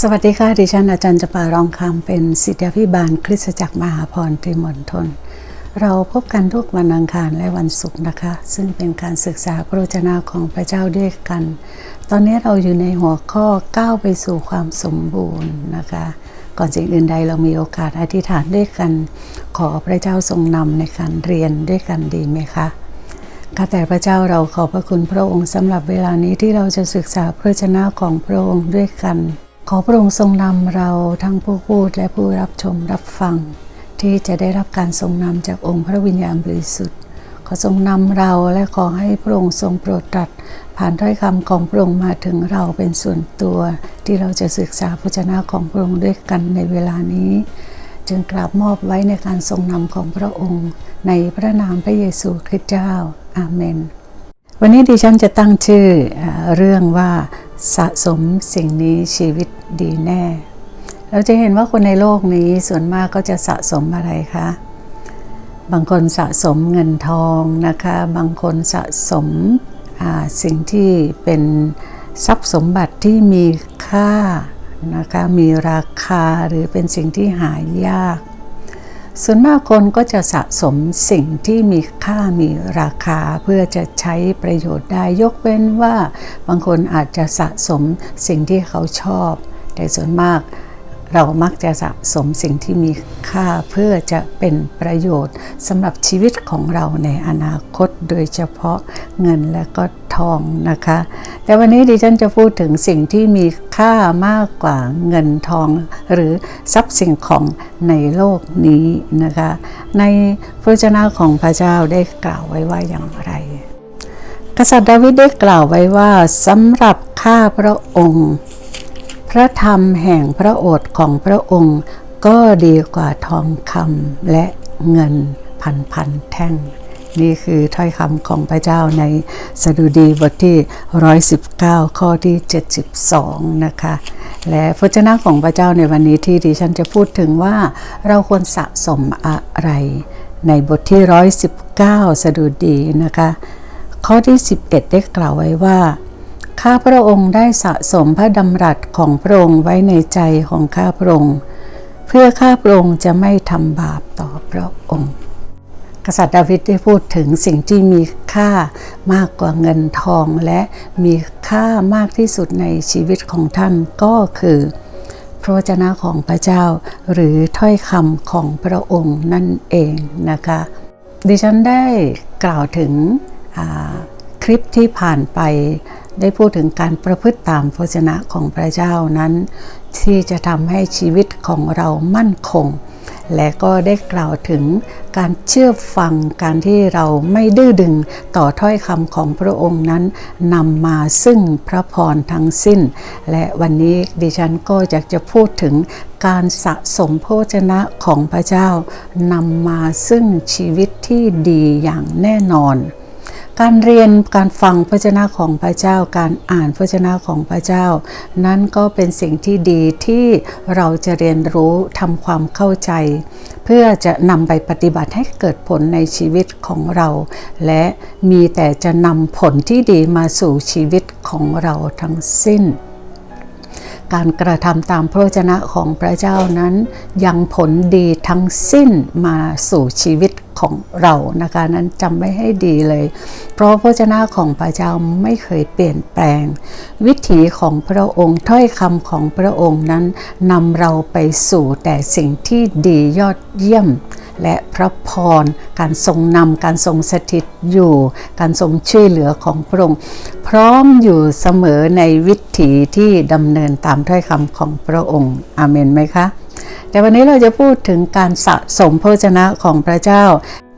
สวัสดีค่ะ ดิฉันอาจารย์จปารองคำเป็นศิษยาพิบาลคริสตจักรมหาพรตรีมณฑลเราพบกันทุกวันอังคารและวันศุกร์นะคะ ซึ่งเป็นการศึกษาพระวจนะของพระเจ้าด้วยกัน ตอนนี้เราอยู่ในหัวข้อก้าวไปสู่ความสมบูรณ์นะคะ ก่อนสิ่งอื่นใดเรามีโอกาสอธิษฐานด้วยกัน ขอพระเจ้าทรงนำในการเรียนด้วยกันดีไหมคะข้าแต่พระเจ้าเราขอบพระคุณพระองค์สำหรับเวลานี้ที่เราจะศึกษาพระวจนะของพระองค์ด้วยกัน ขอพระองค์ทรงนำเราทั้งผู้พูดและผู้รับชมรับฟัง ที่จะได้รับการทรงนำจากองค์พระวิญญาณบริสุทธิ์ ขอทรงนำเราและขอให้พระองค์ทรงโปรดตรัส ผ่านถ้อยคำของพระองค์มาถึงเราเป็นส่วนตัว ที่เราจะศึกษาพระวจนะของพระองค์ด้วยกันในเวลานี้ จึงกราบมอบไว้ในการทรงนำของพระองค์ ในพระนามพระเยซูคริสต์เจ้าอาเมน วันนี้ดิฉันจะตั้งชื่ออเรื่องว่า สะสมสิ่งนี้ชีวิตดีแน่ เราจะเห็นว่าคนในโลกนี้ส่วนมากก็จะสะสมอะไรคะ บางคนสะสมเงินทองนะคะ บางคนสะสมสิ่งที่เป็นทรัพย์สมบัติที่มีค่านะคะ มีราคาหรือเป็นสิ่งที่หายาก ส่วนมากคนก็จะสะสมสิ่งที่มีค่ามีราคาเพื่อจะใช้ประโยชน์ได้ยกเว้นว่า บางคนอาจจะสะสมสิ่งที่เขาชอบ แต่ส่วนมาก เรามักจะสะสมสิ่งที่มีค่าเพื่อจะเป็นประโยชน์สำหรับชีวิตของเราในอนาคตโดยเฉพาะเงินและก็ทองนะคะ แต่วันนี้ดิฉันจะพูดถึงสิ่งที่มีค่ามากกว่าเงินทอง หรือทรัพย์สิ่งของในโลกนี้นะคะ ในพระวจนะของพระเจ้าได้กล่าวไว้ว่าอย่างไรกษัตริย์ดาวิดได้กล่าวไว้ว่าสำหรับข้าพระองค์ ระธรรมแห่งพระโอษฐ์ของพระองค์ก็ดีกว่าทองคำและเงินพันพันแท่ง นี่คือถ้อยคำของพระเจ้าในสดุดีบทที่ 119 ข้อที่ 72 นะคะ และพระเจ้าของพระเจ้าในวันนี้ที่ดิฉันจะพูดถึงว่าเราควรสะสมอะไร ในบทที่ 119 สดุดีนะคะ ข้อที่ 11 ได้กล่าวไว้ว่า ข้าพระองค์ได้สะสมพระดำรัสของพระองค์ไว้ในใจของข้าพระองค์ เพื่อข้าพระองค์จะไม่ทำบาปต่อพระองค์ กษัตริย์ดาวิดได้พูดถึงสิ่งที่มีค่ามากกว่าเงินทองและมีค่ามากที่สุดในชีวิตของท่านก็คือพระวจนะของพระเจ้าหรือถ้อยคำของพระองค์นั่นเองนะคะ ดิฉันได้กล่าวถึงคลิปที่ผ่านไป ได้พูดถึงการประพฤติตามพระวจนะของพระเจ้านั้น ที่จะทำให้ชีวิตของเรามั่นคง และก็ได้กล่าวถึงการเชื่อฟังการที่เราไม่ดื้อดึงต่อถ้อยคำของพระองค์นั้นนำมาซึ่งพระพรทั้งสิ้น และวันนี้ดิฉันก็อยากจะพูดถึงการสะสมพระวจนะของพระเจ้านำมาซึ่งชีวิตที่ดีอย่างแน่นอน การเรียนการฟังพระเจ้าของพระเจ้า การอ่านพระเจ้าของพระเจ้า นั้นก็เป็นสิ่งที่ดีที่เราจะเรียนรู้ทำความเข้าใจ เพื่อจะนำไปปฏิบัติให้เกิดผลในชีวิตของเรา และมีแต่จะนำผลที่ดีมาสู่ชีวิตของเราทั้งสิ้น การกระทำตามพระวจนะของพระเจ้านั้น ยังผลดีทั้งสิ้นมาสู่ชีวิตของเรานะคะนั้นจำไว้ให้ดีเลย เพราะพระวจนะของพระเจ้าไม่เคยเปลี่ยนแปลง วิถีของพระองค์ถ้อยคำของพระองค์นั้นนำเราไปสู่แต่สิ่งที่ดียอดเยี่ยม และพระพรการทรงนำการทรงสถิตอยู่ การทรงช่วยเหลือของพระองค์ พร้อมอยู่เสมอในวิ ถีที่ดำเนินตามถ้อยคำของพระองค์อาเมนไหมคะ แต่วันนี้เราจะพูดถึงการสะสมพระวจนะของพระเจ้า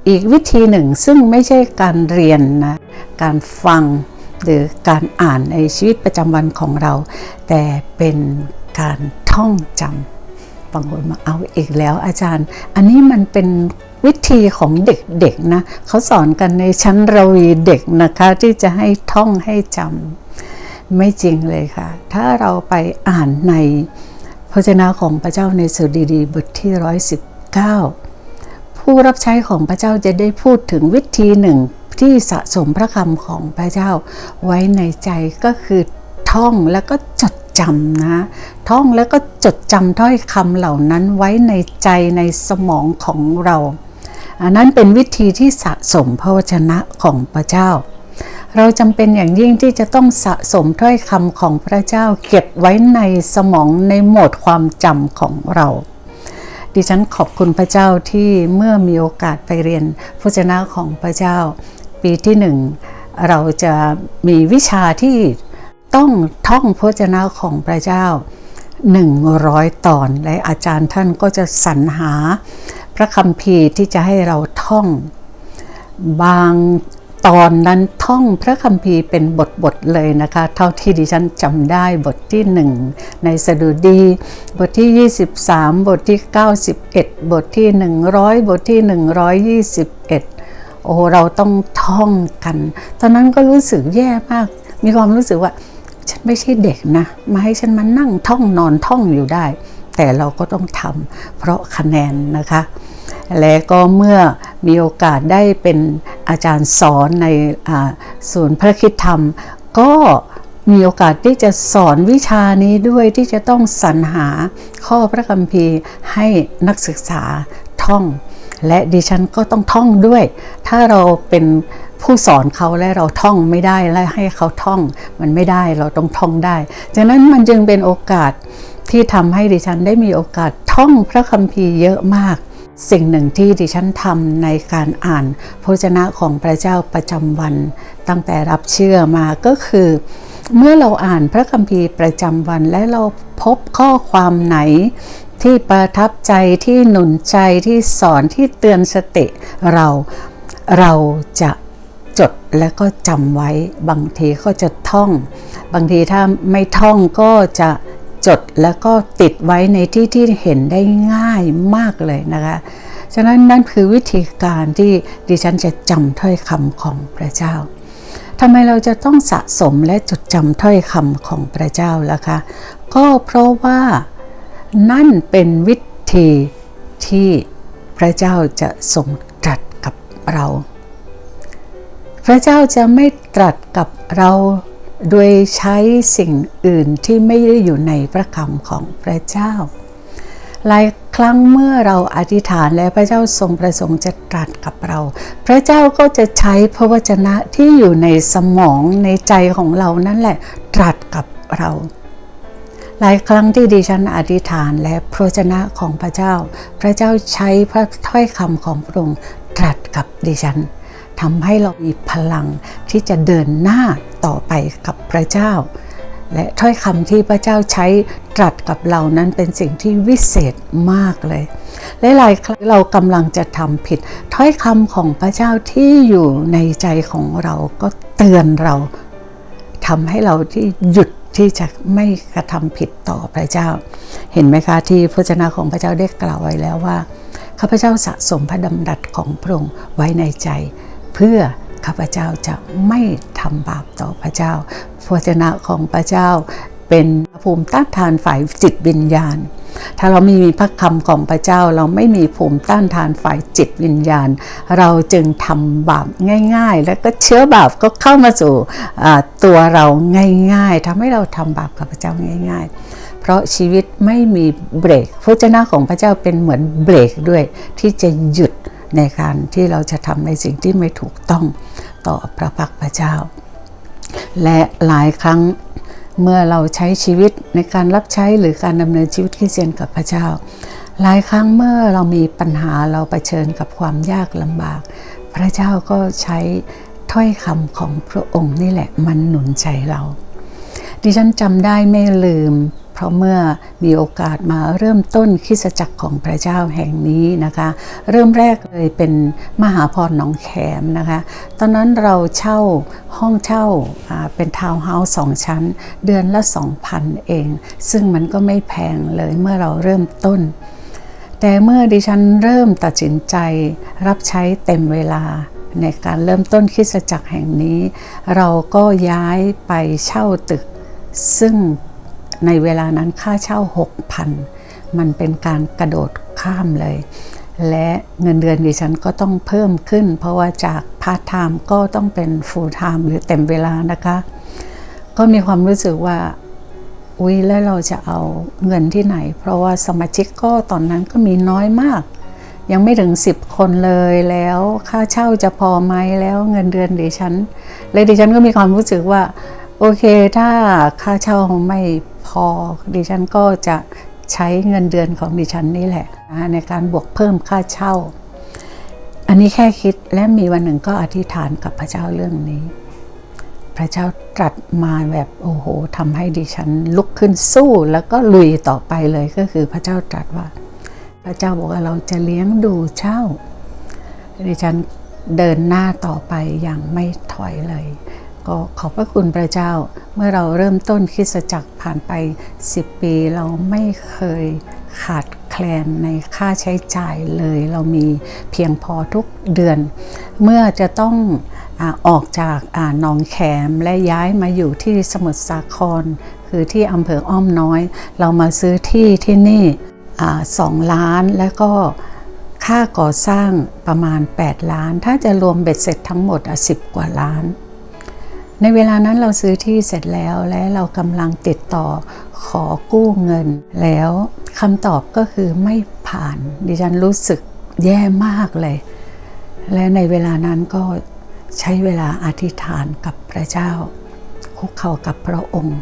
อีกวิธีหนึ่งซึ่งไม่ใช่การเรียนนะการฟังหรือการอ่านในชีวิตประจำวันของเรา แต่เป็นการท่องจำบางคนมาเอาอีกแล้วอาจารย์ อันนี้มันเป็นวิธีของเด็กๆนะเขาสอนกันในชั้นระวีเด็กนะคะที่จะให้ท่องให้จำ ไม่จริงเลยค่ะ ถ้าเราไปอ่านในพระเจ้าของพระเจ้าในสุดีดีบทที่ 119 ผู้รับใช้ของพระเจ้าจะได้พูดถึงวิธีหนึ่งที่สะสมพระคำของพระเจ้าไว้ในใจก็คือท่องแล้วก็จดจจำนะท่องแล้วก็จดจำถ้อยคำเหล่านั้นไว้ในใจในสมองของเรา อันนั้นเป็นวิธีที่สะสมพระวจนะของพระเจ้า เราจำเป็นอย่างยิ่งที่จะต้องสะสมถ้อยคำของพระเจ้าเก็บไว้ในสมองในโหมดความจำของเรา ดิฉันขอบคุณพระเจ้าที่เมื่อมีโอกาสไปเรียนพระวจนะของพระเจ้า ปีที่หนึ่งเราจะมีวิชาที่ต้องท่องพระวจนะของพระเจ้า 100 ตอนและอาจารย์ท่านก็จะสรรหาพระคัมภีร์ที่จะให้เราท่องบาง ตอนนั้นท่องพระคัมภีร์เป็นบทบทๆเลยนะคะ เท่าที่ดิฉันจำได้บทที่1ในสดุดี บทที่ 23 บทที่ 91 บทที่ 100 บทที่ 121 โอ้เราต้องท่องกัน ตอนนั้นก็รู้สึกแย่มาก มีความรู้สึกว่า ฉันไม่ใช่เด็กนะ มาให้ฉันมานั่งท่องนอนท่องอยู่ได้ แต่เราก็ต้องทำเพราะคะแนนนะคะ และก็เมื่อมีโอกาสได้เป็นอาจารย์สอนในอ่าศูนย์พระคิดธรรม ก็มีโอกาสที่จะสอนวิชานี้ด้วยที่จะต้องสรรหาข้อพระคัมภีร์ให้นักศึกษาท่อง และดิฉันก็ต้องท่องด้วย ถ้าเราเป็นผู้สอนเขาและเราท่องไม่ได้และให้เขาท่องมันไม่ได้เราต้องท่องได้จากนั้นมันจึงเป็นโอกาสที่ทำให้ดิฉันได้มีโอกาสท่องพระคัมภีร์เยอะมาก สิ่งหนึ่งที่ดิฉันทำในการอ่านพระวจนะของพระเจ้าประจำวัน ตั้งแต่รับเชื่อมาก็คือ เมื่อเราอ่านพระคัมภีร์ประจำวัน และเราพบข้อความไหนที่ประทับใจที่หนุนใจที่สอนที่เตือนสติเราเราจะจดและก็จำไว้บางทีก็จะท่อง บางทีถ้าไม่ท่องก็จะ จดแล้วก็ติดไว้ในที่ที่เห็นได้ง่ายมากเลยนะคะ ฉะนั้นนั่นคือวิธีการที่ดิฉันจะจำถ้อยคำของพระเจ้าทำไมเราจะต้องสะสมและจดจำถ้อยคำของพระเจ้าล่ะคะ ก็เพราะว่านั่นเป็นวิธีที่พระเจ้าจะทรงตรัสกับเรา พระเจ้าจะไม่ตรัสกับเรา โดยใช้สิ่งอื่นที่ไม่ได้อยู่ในพระคำของพระเจ้า หลายครั้งเมื่อเราอธิษฐานและพระเจ้าทรงประสงค์จะตรัสกับเรา พระเจ้าก็จะใช้พระวจนะที่อยู่ในสมองในใจของเรานั่นแหละตรัสกับเรา หลายครั้งที่ดิฉันอธิษฐานและพระวจนะของพระเจ้า พระเจ้าใช้พระถ้อยคำของพระองค์ตรัสกับดิฉันทำให้เรามีพลังที่จะเดินหน้า ต่อไปกับพระเจ้า และถ้อยคำที่พระเจ้าใช้ตรัสกับเรานั้นเป็นสิ่งที่วิเศษมากเลยและหลายครั้งเรากำลังจะทำผิด ถ้อยคำของพระเจ้าที่อยู่ในใจของเราก็เตือนเราทำให้เราที่หยุดที่จะไม่กระทำผิดต่อพระเจ้า เห็นไหมคะที่พระเจ้าของพระเจ้าได้กล่าวไว้แล้วว่าข้าพเจ้าสะสมพระดำรัสของพระองค์ไว้ในใจ เพื่อ ข้าพเจ้าจะไม่ทำบาปต่อพระเจ้าพระเจ้าของพระเจ้าเป็นภูมิต้านทานฝ่ายจิตวิญญาณ ถ้าเราไม่มีพระคำของพระเจ้า เราไม่มีภูมิต้านทานฝ่ายจิตวิญญาณ เราจึงทำบาปง่าย ๆ แล้วก็เชื้อบาปก็เข้ามาสู่ตัวเราง่าย ๆทำให้เราทำบาปกับพระเจ้าง่าย ๆเพราะชีวิตไม่มีเบรกพระเจ้าของพระเจ้าเป็นเหมือนเบรกด้วยที่จะหยุด ในการที่เราจะทำในสิ่งที่ไม่ถูกต้องต่อพระพักพระเจ้า และหลายครั้งเมื่อเราใช้ชีวิตในการรับใช้หรือการดำเนินชีวิตคริสเตียนกับพระเจ้า หลายครั้งเมื่อเรามีปัญหาเราเผชิญกับความยากลำบาก พระเจ้าก็ใช้ถ้อยคำของพระองค์นี่แหละมันหนุนใจเรา ดิฉันจำได้ไม่ลืม เพราะเมื่อมีโอกาสมาเริ่มต้นคิสจักรของพระเจ้าแห่งนี้นะคะ เริ่มแรกเลยเป็นมหาพรหนองแขมนะคะ ตอนนั้นเราเช่าห้องเช่าเป็นทาวน์เฮาส์สองชั้น เดือนละ 2,000 เอง ซึ่งมันก็ไม่แพงเลยเมื่อเราเริ่มต้น แต่เมื่อดิฉันเริ่มตัดสินใจรับใช้เต็มเวลาในการเริ่มต้นคริสตจักรแห่งนี้ เราก็ย้ายไปเช่าตึก ซึ่ง ในเวลานั้นค่าเช่า 6,000 มันเป็นการกระโดดข้ามเลย และเงินเดือนดิฉันก็ต้องเพิ่มขึ้น เพราะว่าจากพาร์ทไทม์ก็ต้องเป็นฟูลไทม์หรือเต็มเวลานะคะ ก็มีความรู้สึกว่าอุ๊ยแล้วเราจะเอาเงินที่ไหน เพราะว่าสมาชิกก็ตอนนั้นก็มีน้อยมาก ยังไม่ถึง 10 คนเลยแล้วค่าเช่าจะพอไหมแล้วเงินเดือนดิฉันเลยดิฉันก็มีความรู้สึกว่า โอเคถ้าค่าเช่าไม่ พอ ดิฉันก็จะใช้เงินเดือนของดิฉันนี่แหละ ในการบวกเพิ่มค่าเช่า อันนี้แค่คิดและมีวันหนึ่งก็อธิษฐานกับพระเจ้าเรื่องนี้ พระเจ้าตรัสมาแบบโอ้โหทำให้ดิฉันลุกขึ้นสู้แล้วก็ลุยต่อไปเลยก็คือพระเจ้าตรัสว่า พระเจ้าบอกว่าเราจะเลี้ยงดูเจ้าดิฉันเดินหน้าต่อไปอย่างไม่ถอยเลย ก็ขอบพระคุณพระเจ้า เมื่อเราเริ่มต้นคริสตจักรผ่านไป 10 ปีเราไม่เคยขาดแคลนในค่าใช้จ่ายเลย เรามีเพียงพอทุกเดือน เมื่อจะต้องออกจากหนองแขมและย้ายมาอยู่ที่สมุทรสาคร คือที่อำเภออ้อมน้อย เรามาซื้อที่ที่นี่สองล้านแล้วก็ค่าก่อสร้างประมาณ 8 ล้าน ถ้าจะรวมเบ็ดเสร็จทั้งหมด 10 กว่าล้าน ในเวลานั้นเราซื้อที่เสร็จแล้วและเรากำลังติดต่อขอกู้เงิน แล้วคำตอบก็คือไม่ผ่าน ดิฉันรู้สึกแย่มากเลย และในเวลานั้นก็ใช้เวลาอธิษฐานกับพระเจ้า คุกเข่ากับพระองค์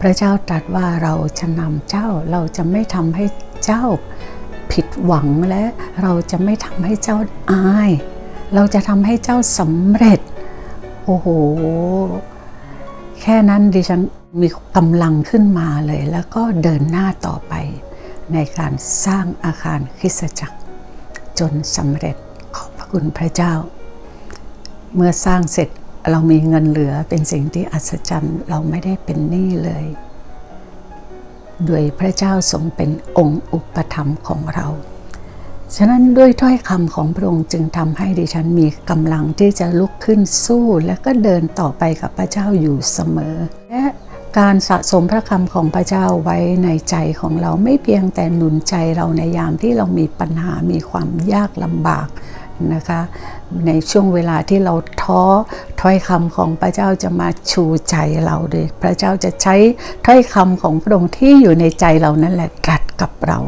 พระเจ้าตรัสว่าเราจะนำเจ้าเราจะไม่ทำให้เจ้าผิดหวังและเราจะไม่ทำให้เจ้าอาย เราจะทำให้เจ้าสำเร็จ โอ้โห แค่นั้นดิฉันมีกำลังขึ้นมาเลย แล้วก็เดินหน้าต่อไป ในการสร้างอาคารคริสตจักร จนสำเร็จขอบพระคุณพระเจ้า เมื่อสร้างเสร็จเรามีเงินเหลือเป็นสิ่งที่อัศจรรย์เราไม่ได้เป็นหนี้เลย ด้วยพระเจ้าทรงเป็นองค์อุปถัมภ์ของเรา ฉะนั้นด้วยถ้อยคำของพระองค์จึงทำให้ดิฉันมีกำลังที่จะลุกขึ้นสู้ และก็เดินต่อไปกับพระเจ้าอยู่เสมอ และการสะสมพระคำของพระเจ้าไว้ในใจของเราไม่เพียงแต่หนุนใจเราในยามที่เรามีปัญหามีความยากลำบากนะคะ ในช่วงเวลาที่เราท้อถ้อยคำของพระเจ้าจะมาชูใจเราด้วยพระเจ้าจะใช้ถ้อยคำของพระองค์ที่อยู่ในใจเรานั่นแหละตรัสกับเรา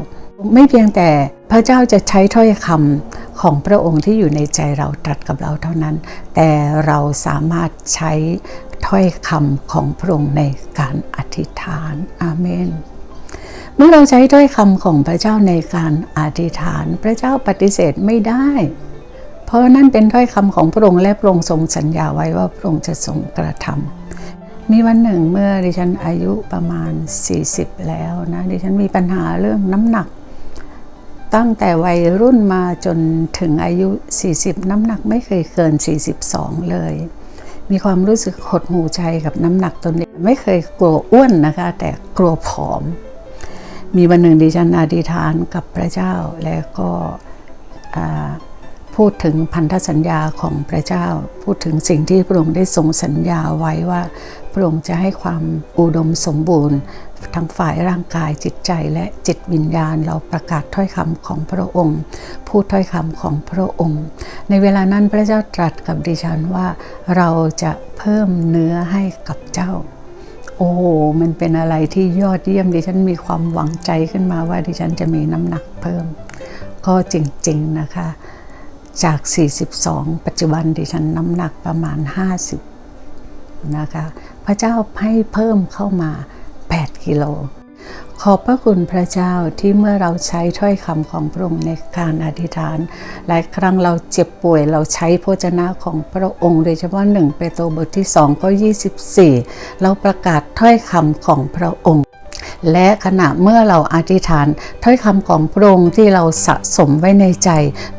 ไม่เพียงแต่พระเจ้าจะใช้ถ้อยคำของพระองค์ที่อยู่ในใจเราตรัสกับเราเท่านั้น แต่เราสามารถใช้ถ้อยคำของพระองค์ในการอธิษฐานอาเมนเมื่อเราใช้ถ้อยคำของพระเจ้าในการอธิษฐาน พระเจ้าปฏิเสธไม่ได้ เพราะนั่นเป็นถ้อยคำของพระองค์และพระองค์ทรงสัญญาไว้ว่าพระองค์จะทรงกระทำมีวันหนึ่งเมื่อดิฉันอายุประมาณ 40 แล้วนะดิฉันมีปัญหาเรื่องน้ำหนัก ตั้งแต่วัยรุ่นมาจนถึงอายุ 40 น้ำหนักไม่เคยเกิน 42 เลย มีความรู้สึกหดหูใจกับน้ำหนักตัวนี้ไม่เคยกลัวอ้วนนะคะ แต่กลัวผอม มีวันหนึ่งดิฉันอธิษฐานกับพระเจ้าแล้วก็ พูดถึงพันธสัญญาของพระเจ้า พูดถึงสิ่งที่พระองค์ได้ทรงสัญญาไว้ว่าพระองค์จะให้ความอุดมสมบูรณ์ ทั้งฝ่ายร่างกายจิตใจและจิตวิญญาณเราประกาศถ้อยคำของพระองค์ พูดถ้อยคำของพระองค์ ในเวลานั้นพระเจ้าตรัสกับดิฉันว่าเราจะเพิ่มเนื้อให้กับเจ้าโอ้โห มันเป็นอะไรที่ยอดเยี่ยมดิฉันมีความหวังใจขึ้นมาว่าดิฉันจะมีน้ำหนักเพิ่ม ก็จริง ๆ นะคะ จาก 42 ปัจจุบันดิฉันน้ำหนักประมาณ 50 นะคะ พระเจ้าให้เพิ่มเข้ามา 8 กิโล ขอบพระคุณพระเจ้าที่เมื่อเราใช้ถ้อยคำของพระองค์ในการอธิษฐาน หลายครั้งเราเจ็บป่วยเราใช้พระชนะของพระองค์ โดยเฉพาะ1เปโตรบทที่2ก็24 เราประกาศถ้อยคำของพระองค์ และขณะเมื่อเราอธิษฐานถ้อยคำของพระองค์ที่เราสะสมไว้ในใจ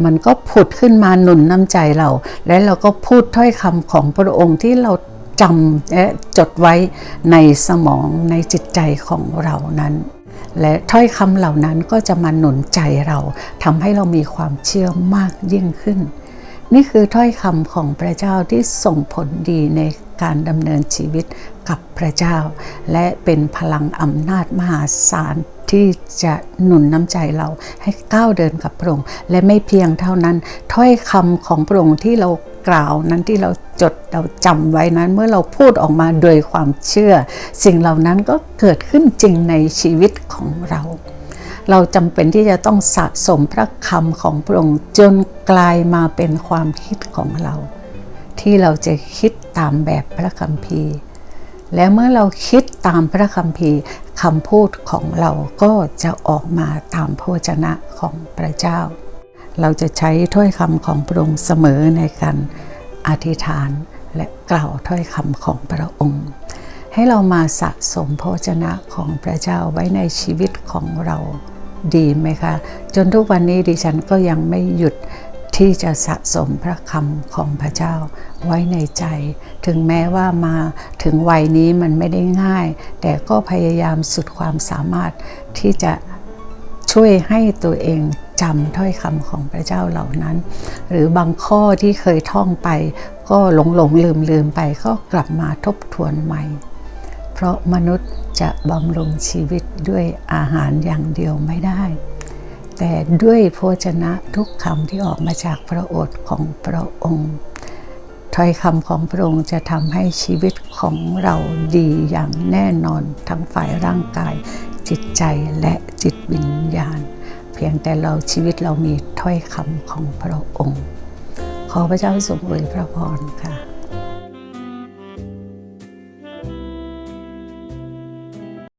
มันก็ผุดขึ้นมาหนุนน้ำใจเรา และเราก็พูดถ้อยคำของพระองค์ที่เราจำและจดไว้ในสมองในจิตใจของเรานั้น และถ้อยคำเหล่านั้นก็จะมาหนุนใจเราทำให้เรามีความเชื่อมากยิ่งขึ้น นี่คือถ้อยคำของพระเจ้าที่ส่งผลดีในการดำเนินชีวิตกับพระเจ้า และเป็นพลังอำนาจมหาศาลที่จะหนุนน้ำใจเราให้ก้าวเดินกับพระองค์และไม่เพียงเท่านั้น ถ้อยคำของพระองค์ที่เรากล่าวนั้นที่เราจดเราจำไว้นั้นเมื่อเราพูดออกมาโดยความเชื่อ สิ่งเหล่านั้นก็เกิดขึ้นจริงในชีวิตของเรา เราจำเป็นที่จะต้องสะสมพระคำของพระองค์จนกลายมาเป็นความคิดของเรา ที่เราจะคิดตามแบบพระคัมภีร์ และเมื่อเราคิดตามพระคัมภีร์คำพูดของเราก็จะออกมาตามพระวจนะของพระเจ้า เราจะใช้ถ้อยคำของพระองค์เสมอในการอธิษฐานและกล่าวถ้อยคำของพระองค์ ให้เรามาสะสมพระวจนะของพระเจ้าไว้ในชีวิตของเรา ดีไหมคะ จนทุกวันนี้ดิฉันก็ยังไม่หยุดที่จะสะสมพระคำของพระเจ้าไว้ในใจ ถึงแม้ว่ามาถึงวัยนี้มันไม่ได้ง่าย แต่ก็พยายามสุดความสามารถที่จะช่วยให้ตัวเองจำถ้อยคำของพระเจ้าเหล่านั้น หรือบางข้อที่เคยท่องไป ก็หลงหลงลืมลืมไปก็กลับมาทบทวนใหม่ เพราะมนุษย์จะบำรุงชีวิตด้วยอาหารอย่างเดียวไม่ได้ แต่ด้วยโภชนะทุกคำที่ออกมาจากพระโอษฐ์ของพระองค์ถ้อยคำของพระองค์จะทำให้ชีวิตของเราดีอย่างแน่นอนทั้งฝ่ายร่างกาย จิตใจและจิตวิญญาณ เพียงแต่เราชีวิตเรามีถ้อยคำของพระองค์ ขอพระเจ้าทรงอวยพระพรค่ะ